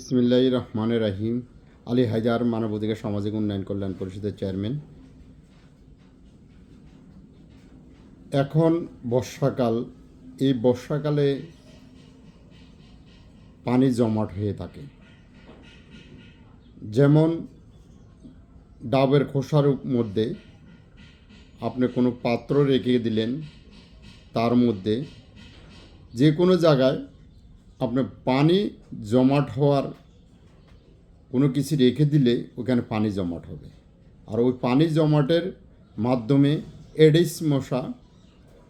বিসমিল্লাহ রহমান রাহিম। আলী হায়দার মানবাধিকার সামাজিক উন্নয়ন কল্যাণ পরিষদের চেয়ারম্যান। এখন বর্ষাকাল। এই বর্ষাকালে পানি জমাট হয়ে থাকে। যেমন ডাবের খোসার মধ্যে আপনি কোনো পাত্র রেখে দিলেন, তার মধ্যে যে কোনো জায়গায় আপনার পানি জমাট হওয়ার কোনো কিছু রেখে দিলে ওখানে পানি জমাট হবে। আর ওই পানি জমাটের মাধ্যমে এডিস মশা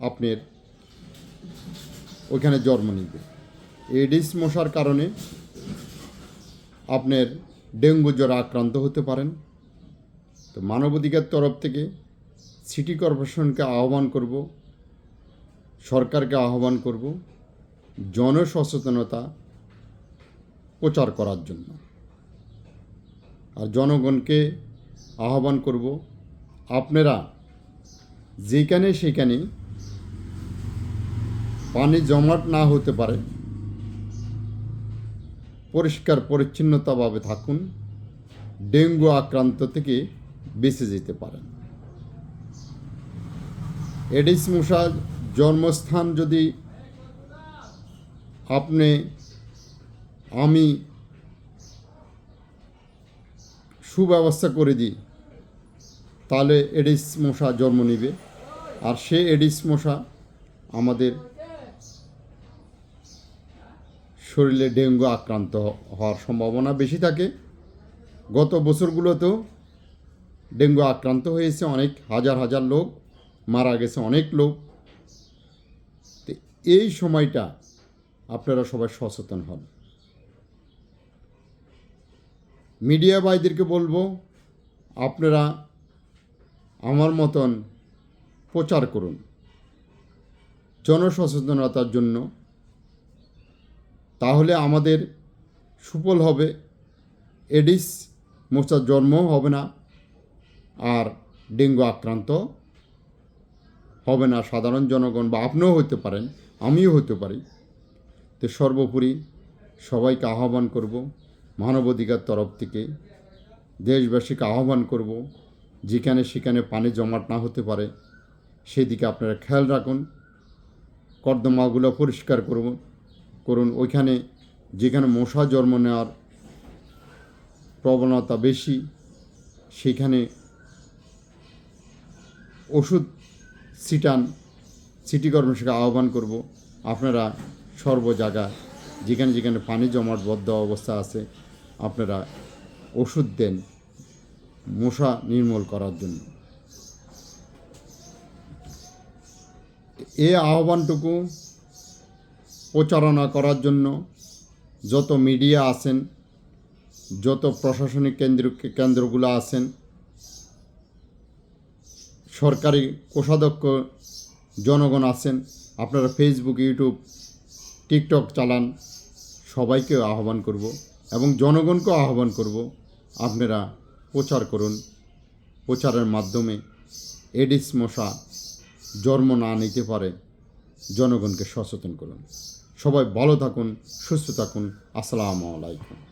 আপনার ওইখানে জন্ম নিবে। এডিস মশার কারণে আপনার ডেঙ্গু জ্বর আক্রান্ত হতে পারেন। তো মানবাধিকার তরফ থেকে সিটি কর্পোরেশনকে আহ্বান করব, সরকারকে আহ্বান করব জনসচেতনতা প্রচার করার জন্য। আর জনগণকে আহ্বান করব, আপনারা যেখানে সেখানে পানি জমাট না হতে পারে, পরিষ্কার পরিচ্ছন্নতাভাবে থাকুন, ডেঙ্গু আক্রান্ত থেকে বেঁচে যেতে পারেন। এডিস মশা জন্মস্থান যদি আপনি, আমি সুব্যবস্থা করে দিই, তাহলে এডিস মশা জন্ম নিবে। আর সে এডিস মশা আমাদের শরীরে ডেঙ্গু আক্রান্ত হওয়ার সম্ভাবনা বেশি থাকে। গত বছরগুলোতেও ডেঙ্গু আক্রান্ত হয়েছে অনেক, হাজার হাজার লোক, মারা গেছে অনেক লোক। এই সময়টা আপনারা সবাই সচেতন হন। মিডিয়া ভাইদেরকে বলব, আপনারা আমার মতন প্রচার করুন। জনসচেতনতার জন্য। তাহলে আমাদের সুফল হবে। এডিস মশার জন্ম হবে না। আর ডেঙ্গু আক্রান্ত হবে না। সাধারণ জনগণ বা আপনিও হতে পারেন, আমিও হতে পারি। তো সর্বোপরি সবাইকে আহ্বান করব, মানবাধিকার তরফ থেকে দেশবাসীকে আহ্বান করব, যেখানে সেখানে পানি জমাট না হতে পারে, সেদিকে আপনারা খেয়াল রাখুন, কর্দমাগুলো পরিষ্কার করব, করুন। ওইখানে যেখানে মশা জন্ম নেওয়ার প্রবণতা বেশি, সেখানে ওষুধ সিটান সিটি কর্মসূচিকে আহ্বান করব। আপনারা সর্ব জায়গায় যেখানে যেখানে পানি জমাটবদ্ধ অবস্থা আছে, আপনারা ওষুধ দেন মশা নির্মূল করার জন্য। এ আহ্বানটুকু প্রচারণা করার জন্য যত মিডিয়া আছেন, যত প্রশাসনিক কেন্দ্র, কেন্দ্রগুলো আছেন, সরকারি কোষাধ্যক্ষ জনগণ আছেন, আপনারা ফেসবুক ইউটিউব টিকটক চালান সবাইকে আহ্বান করব এবং জনগণকেও আহ্বান করব, আপনারা প্রচার করুন। প্রচারের মাধ্যমে এডিস মশা জন্ম না নিতে পারে, জনগণকে সচেতন করুন। সবাই ভালো থাকুন, সুস্থ থাকুন। আসসালামু আলাইকুম।